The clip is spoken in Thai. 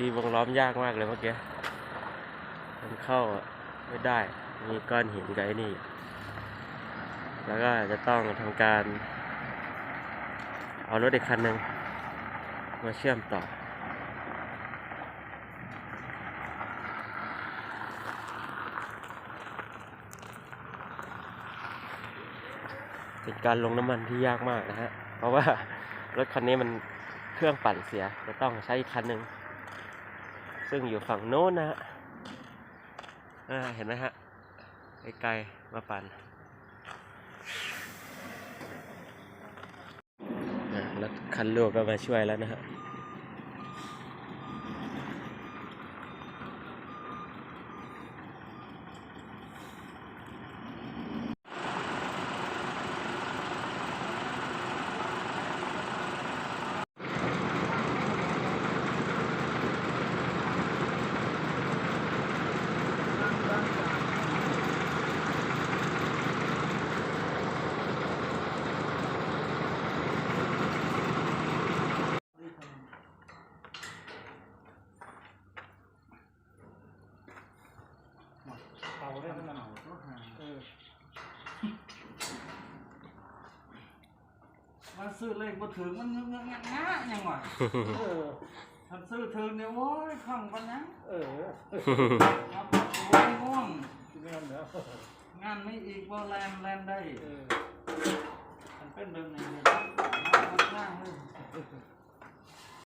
ตีวงล้อมยากมากเลยเมื่อกี้มันเข้าไม่ได้ มีก้อนหินกับไอ้นี่ แล้วก็จะต้องทำการ เอารถอีกคันหนึ่งมาเชื่อมต่อ เป็นการลงน้ำมันที่ยากมากนะฮะ เพราะว่ารถคันนี้มันเครื่องปั่นเสีย จะต้องใช้อีกคันหนึ่ง ซึ่งอยู่ฝั่งโน้นนะฮะอ่าเห็นไหมฮะไกลๆมาปั่นอ่ารถคันลูกก็มาช่วยแล้วนะฮะ เอาได้ขนาดไหนเออ มาซื้อเลขมาถึงมันเงื้องักง่ายังวะเออถ้าซื้อถึงเนี่ยโอ้ยคล่องกันนะเออเอาไปโอ้ยง่วงงานแล้วงานไม่อีกว่าแลนแลนได้เออมันเป็นเรื่องไหน